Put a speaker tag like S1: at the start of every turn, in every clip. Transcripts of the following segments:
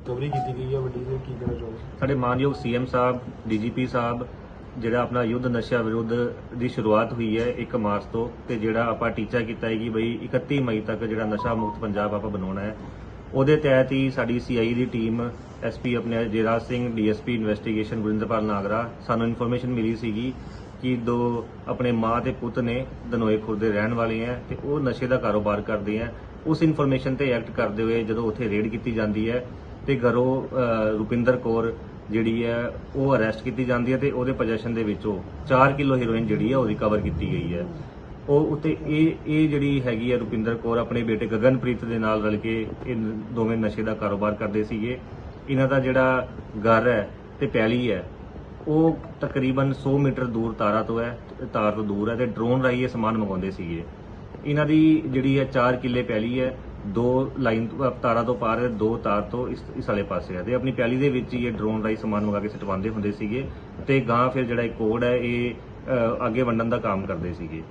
S1: Recovery ਕੀਤੀ ਗਈ ਹੈ ਵੱਡੀ ਤੇ ਕੀ ਕਹਿਣਾ ਚਾਹੁੰਦੇ
S2: ਸਾਡੇ ਮਾਨਯੋਗ ਸੀਐਮ ਸਾਹਿਬ ਡੀਜੀਪੀ ਸਾਹਿਬ, ਜਿਹੜਾ ਆਪਣਾ ਯੁੱਧ ਨਸ਼ਾ ਵਿਰੁੱਧ ਦੀ ਸ਼ੁਰੂਆਤ ਹੋਈ ਹੈ 1 ਮਾਰਚ ਤੋਂ ਤੇ ਜਿਹੜਾ ਆਪਾਂ ਟੀਚਾ ਕੀਤਾ ਹੈ ਕਿ ਬਈ 31 ਮਈ ਤੱਕ ਜਿਹੜਾ ਨਸ਼ਾ ਮੁਕਤ ਪੰਜਾਬ ਆਪਾਂ ਬਣਾਉਣਾ ਹੈ। ਉਹਦੇ ਤਹਿਤ ਹੀ ਸਾਡੀ ਸੀਆਈ ਦੀ ਟੀਮ ਐਸਪੀ ਆਪਣੇ ਜੇਰਾਜ ਸਿੰਘ ਡੀਐਸਪੀ ਇਨਵੈਸਟੀਗੇਸ਼ਨ ਗੁਰਿੰਦਰਪਾਲ ਨਾਗਰਾ, ਸਾਨੂੰ ਇਨਫੋਰਮੇਸ਼ਨ ਮਿਲੀ ਸੀਗੀ ਕਿ ਦੋ ਆਪਣੇ ਮਾਂ ਤੇ ਪੁੱਤ ਨੇ ਦਨੋਏ ਖੁਰਦ ਦੇ ਰਹਿਣ ਵਾਲੇ ਹੈ ਤੇ ਉਹ ਨਸ਼ੇ ਦਾ ਕਾਰੋਬਾਰ ਕਰਦੇ ਹੈ। ਉਸ ਇਨਫੋਰਮੇਸ਼ਨ ਤੇ ਐਕਟ ਕਰਦੇ ਹੋਏ ਜਦੋਂ ਉੱਥੇ ਰੇਡ ਕੀਤੀ ਜਾਂਦੀ ਹੈ ਤੇ ਘਰੋਂ ਰੁਪਿੰਦਰ ਕੌਰ ਜਿਹੜੀ ਹੈ, ਉਹ ਅਰੈਸਟ ਕੀਤੀ ਜਾਂਦੀ ਹੈ ਤੇ ਉਹਦੇ ਪੋਜੀਸ਼ਨ ਦੇ ਵਿੱਚੋਂ 4 ਕਿਲੋ ਹੀਰੋਇਨ ਜਿਹੜੀ ਹੈ ਉਹ ਰਿਕਵਰ ਕੀਤੀ ਗਈ ਹੈ। ਉਹ ਉੱਤੇ ਇਹ ਇਹ ਜਿਹੜੀ ਹੈਗੀ ਹੈ ਰੁਪਿੰਦਰ ਕੌਰ ਆਪਣੇ ਬੇਟੇ ਗਗਨਪ੍ਰੀਤ ਦੇ ਨਾਲ ਰਲ ਕੇ ਇਹ ਦੋਵੇਂ ਨਸ਼ੇ ਦਾ ਕਾਰੋਬਾਰ ਕਰਦੇ ਸੀਗੇ। ਇਹਨਾਂ ਦਾ ਜਿਹੜਾ ਘਰ ਹੈ ਤੇ ਪੈਲੀ ਹੈ, ਉਹ ਤਕਰੀਬਨ 100 ਮੀਟਰ ਦੂਰ ਤਾਰਾ ਤੋਂ ਹੈ, ਤਾਰ ਤੋਂ ਦੂਰ ਹੈ ਤੇ ਡਰੋਨ ਰਾਹੀਂ ਇਹ ਸਮਾਨ ਮੰਗਾਉਂਦੇ ਸੀਗੇ। ਇਹਨਾਂ ਦੀ ਜਿਹੜੀ ਹੈ 4 ਕਿੱਲੇ ਪੈਲੀ ਹੈ ਦੋ ਲਾਈਨ ਤਾਰਾਂ ਤੋਂ ਪਾਰ ਦੋ ਤਾਰ ਤੋਂ ਇਸ ਇਸ ਵਾਲੇ ਪਾਸੇ ਹੈ। ਤੇ ਆਪਣੀ ਪਿਆਲੀ ਦੇ ਵਿੱਚ ਹੀ ਇਹ ਡਰੋਨ ਰਾਹੀਂ ਸਮਾਨ ਮੰਗਾ ਕੇ ਸਟਵਾਉਂਦੇ ਹੁੰਦੇ ਸੀਗੇ ਤੇ ਗਾਂ ਫਿਰ ਜਿਹੜਾ ਇਹ ਕੋਡ ਹੈ, ਇਹ ਅੱਗੇ ਵੰਡਣ ਦਾ ਕੰਮ ਕਰਦੇ ਸੀਗੇ।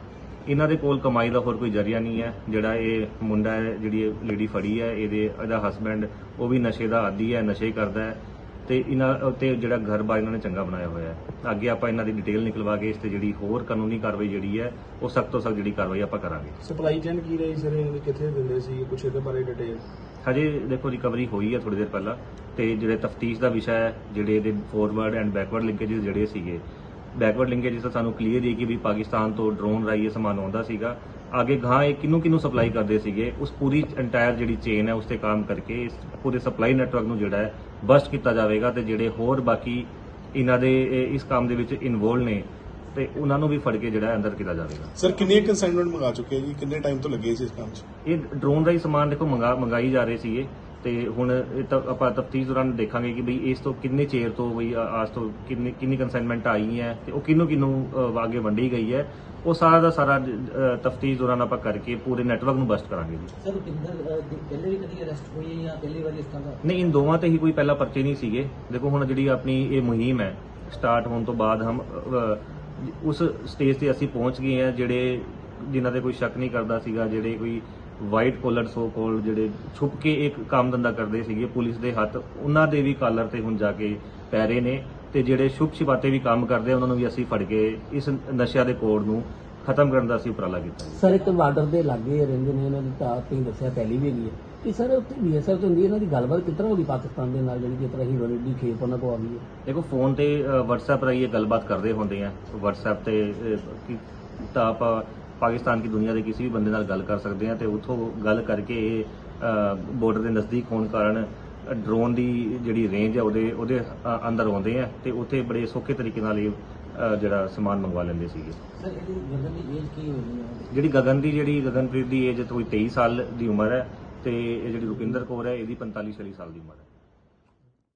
S2: ਇਹਨਾਂ ਦੇ ਕੋਲ ਕਮਾਈ ਦਾ ਹੋਰ ਕੋਈ ਜ਼ਰੀਆ ਨਹੀਂ ਹੈ। ਜਿਹੜਾ ਇਹ ਮੁੰਡਾ ਹੈ, ਜਿਹੜੀ ਲੇਡੀ ਫੜੀ ਹੈ, ਇਹਦੇ, ਇਹਦਾ ਹਸਬੈਂਡ ਉਹ ਵੀ ਨਸ਼ੇ ਦਾ ਆਦੀ ਹੈ, ਨਸ਼ੇ ਕਰਦਾ ਹੈ। ਤੇ ਇਹਨਾਂ ਉੱਤੇ ਜਿਹੜਾ ਘਰ-ਬਾਰ ਇਹਨਾਂ ਨੇ ਚੰਗਾ ਬਣਾਇਆ ਹੋਇਆ ਹੈ। ਅੱਗੇ ਆਪਾਂ ਇਹਨਾਂ ਦੀ ਡਿਟੇਲ ਨਿਕਲਵਾ ਕੇ ਇਸ ਤੇ ਜਿਹੜੀ ਹੋਰ ਕਾਨੂੰਨੀ ਕਾਰਵਾਈ ਜਿਹੜੀ ਹੈ ਉਹ ਸਖਤ ਤੋਂ ਸਖਤ ਜਿਹੜੀ ਕਾਰਵਾਈ ਆਪਾਂ ਕਰਾਂਗੇ।
S1: ਸਪਲਾਈ ਚੇਨ ਕੀ ਰਹੀ ਸਰ? ਇਹਨਾਂ ਦੀ ਕਿੱਥੇ ਦਿੰਦੇ ਸੀ? ਕੁਛ ਇਹਦੇ ਬਾਰੇ ਡਿਟੇਲ
S2: ਹਜੇ ਦੇਖੋ ਰਿਕਵਰੀ ਹੋਈ ਹੈ ਥੋੜੀ ਦੇਰ ਪਹਿਲਾਂ ਤੇ ਜਿਹੜੇ ਤਫਤੀਸ਼ ਦਾ ਵਿਸ਼ਾ ਹੈ ਜਿਹੜੇ ਇਹਦੇ ਫੋਰਵਰਡ ਐਂਡ ਬੈਕਵਰਡ ਲਿੰਕੇजेस ਜਿਹੜੇ ਸੀਗੇ ਬੈਕਵਰਡ ਲਿੰਕੇजेस ਤਾਂ ਸਾਨੂੰ ਕਲੀਅਰ ਹੈ ਕਿ ਵੀ ਪਾਕਿਸਤਾਨ ਤੋਂ ਡਰੋਨ ਰਾਹੀਂ ਇਹ ਸਮਾਨ ਆਉਂਦਾ ਸੀਗਾ। ਅੱਗੇ ਗਾਂ ਇਹ ਕਿਨੂੰ ਕਿਨੂੰ ਸਪਲਾਈ ਕਰਦੇ ਸੀਗੇ? ਉਸ ਪੂਰੀ ਇੰਟਾਇਰ ਜਿਹੜੀ ਚੇਨ ਹੈ ਉਸ ਤੇ ਕੰਮ ਕਰਕੇ ਇਸ ਪੂਰੇ ਸਪਲਾਈ ਨੈਟਵਰਕ ਨੂੰ ਜਿਹੜਾ ਹੈ ਬਸਟ ਕੀਤਾ ਜਾਵੇਗਾ ਤੇ ਜਿਹੜੇ ਹੋਰ ਬਾਕੀ ਇਹਨਾਂ ਦੇ ਇਸ ਕੰਮ ਦੇ ਵਿੱਚ ਇਨਵੋਲਡ ਨੇ ਤੇ ਉਹਨਾਂ ਨੂੰ ਵੀ ਫੜ ਕੇ ਜਿਹੜਾ ਅੰਦਰ ਕੀਤਾ ਜਾਵੇਗਾ।
S3: ਸਰ ਕਿੰਨੇ ਕੰਸਾਈਨਮੈਂਟ ਮੰਗਾ ਚੁੱਕੇ ਜੀ? ਕਿੰਨੇ ਟਾਈਮ ਤੋਂ ਲੱਗੇ ਸੀ ਇਸ ਕੰਮ 'ਚ?
S2: ਇਹ ਡਰੋਨ ਰਾਹੀਂ ਸਮਾਨ ਦੇਖੋ ਮੰਗਾ ਮੰਗਾਈ ਜਾ ਰਹੇ ਸੀਗੇ। ਤੇ ਹੁਣ ਇਹ ਤਾਂ ਆਪਾਂ ਤਫਤੀਸ਼ ਦੌਰਾਨ ਦੇਖਾਂਗੇ ਕਿ ਬਈ ਇਸ ਤੋਂ ਕਿੰਨੇ ਚੇਰ ਤੋਂ ਬਈ ਆ- ਆਜ ਤੋਂ ਕਿੰਨੀ ਕਿੰਨੀ ਕੰਸਾਈਨਮੈਂਟ ਆਈ ਹੈ ਤੇ ਉਹ ਕਿਹਨੂੰ ਅ, ਅੱਗੇ ਵੰਡੀ ਗਈ ਹੈ। ਉਹ ਸਾਰਾ ਦਾ ਸਾਰਾ ਤਫਤੀਸ਼ ਦੌਰਾਨ ਆਪਾਂ ਕਰਕੇ ਪੂਰੇ ਨੈਟਵਰਕ ਨੂੰ ਬਸਟ ਕਰਾਂਗੇ ਜੀ।
S4: ਸਰ ਰੁਪਿੰਦਰ ਪਹਿਲੇ ਵੀ ਕਦੀ ਅਰੈਸਟ ਹੋਈ ਹੈ ਜਾਂ ਪਹਿਲੀ ਵਾਰੀ ਇਸ ਤਰ੍ਹਾਂ ਦਾ?
S2: ਨਹੀਂ ਇਨ ਦੋਵਾਂ ਤੇ ਹੀ ਕੋਈ ਪਹਿਲਾ ਪਰਚੇ ਨਹੀਂ ਸੀਗੇ। ਦੇਖੋ ਹੁਣ ਜਿਹੜੀ ਆਪਣੀ ਇਹ ਮੁਹਿੰਮ ਹੈ ਸਟਾਰਟ ਹੋਣ ਤੋਂ ਬਾਅਦ ਹਮ ਉਸ ਸਟੇਜ ਤੇ ਅਸੀਂ ਪਹੁੰਚ ਗਏ ਹਾਂ ਜਿਹੜੇ ਜਿਨ੍ਹਾਂ ਤੇ ਕੋਈ ਸ਼ੱਕ ਨਹੀਂ ਕਰਦਾ ਸੀਗਾ ਜਿਹੜੇ ਕੋਈ ਵਾਈਟ ਕੋਲਰ ਸੋ ਕੋਲ ਜਿਹੜੇ ਛੁਪ ਕੇ ਇੱਕ ਕੰਮ ਧੰਦਾ ਕਰਦੇ ਸੀਗੇ ਪੁਲਿਸ ਦੇ ਹੱਥ ਉਹਨਾਂ ਦੇ ਵੀ ਕਾਲਰ ਤੇ ਹੁਣ ਜਾ ਕੇ ਪੈ ਰਹੇ ਨੇ ਤੇ ਜਿਹੜੇ ਸ਼ੁਭ ਛਿਪਾਤੇ ਵੀ ਕੰਮ ਕਰਦੇ ਉਹਨਾਂ ਨੂੰ ਵੀ ਅਸੀਂ ਫੜ ਕੇ ਇਸ ਨਸ਼ਿਆਂ ਦੇ ਕੋਡ ਨੂੰ ਖਤਮ ਕਰਨ ਦਾ ਅਸੀਂ ਉਪਰਾਲਾ ਕੀਤਾ
S4: ਸਰ ਇੱਕ ਬਾਰਡਰ ਦੇ ਲਾਗੇ ਰਹਿੰਦੇ ਨੇ ਇਹਨਾਂ ਦੀ ਤਾਂ ਤੁਸੀਂ ਦੱਸਿਆ ਪਹਿਲੀ ਵੀ ਹੈਗੀ ਹੈ। ਕਿ ਸਰ ਉੱਥੇ ਬੀਐਸਐਫ ਹੁੰਦੀ ਇਹਨਾਂ ਦੀ ਗੱਲਬਾਤ ਕਿਸ ਤਰ੍ਹਾਂ ਹੋਈ ਪਾਕਿਸਤਾਨ ਦੇ ਨਾਲ ਜਿਹੜੀ ਕਿਸ ਤਰ੍ਹਾਂ ਹੀਰੋ ਦੀ ਖੇਪ ਉਹਨਾਂ ਕੋ ਆ ਗਈ ਹੈ?
S2: ਦੇਖੋ ਫੋਨ ਤੇ WhatsApp ਰਾਹੀਂ ਇਹ ਗੱਲਬਾਤ ਕਰਦੇ ਹੁੰਦੇ ਆ। WhatsApp ਤੇ ਤਾਂ ਆਪਾਂ ਪਾਕਿਸਤਾਨ ਦੀ ਦੁਨੀਆ ਦੇ ਕਿਸੇ ਵੀ ਬੰਦੇ ਨਾਲ ਗੱਲ ਕਰ ਸਕਦੇ ਆ ਤੇ ਉਥੋਂ ਗੱਲ ਕਰਕੇ ਇਹ ਬਾਰਡਰ ਦੇ ਨਜ਼ਦੀਕ ਹੋਣ ਕਾਰਨ ਡਰੋਨ ਦੀ ਜਿਹੜੀ ਰੇਂਜ ਹੈ ਉਹਦੇ ਉਹਦੇ ਅੰਦਰ ਆਉਂਦੇ ਆ ਤੇ ਉੱਥੇ ਬੜੇ ਸੌਖੇ ਤਰੀਕੇ ਨਾਲ ਇਹ ਜਿਹੜਾ ਸਮਾਨ ਮੰਗਵਾ ਲੈਂਦੇ ਸੀਗੇ।
S4: ਸਰ ਇਹਦੀ ਗਗਨ ਦੀ ਏਜ ਕੀ ਹੋਣੀ ਹੈ?
S2: ਜਿਹੜੀ ਗਗਨ ਦੀ ਜਿਹੜੀ ਗਗਨਪ੍ਰੀਤ ਦੀ ਏਜ ਕੋਈ 23 ਸਾਲ ਦੀ ਉਮਰ ਹੈ ਤੇ ਇਹ ਜਿਹੜੀ ਰੁਪਿੰਦਰ ਕੌਰ ਹੈ ਇਹਦੀ 45 ਛੱਤੀ ਸਾਲ ਦੀ ਉਮਰ ਹੈ।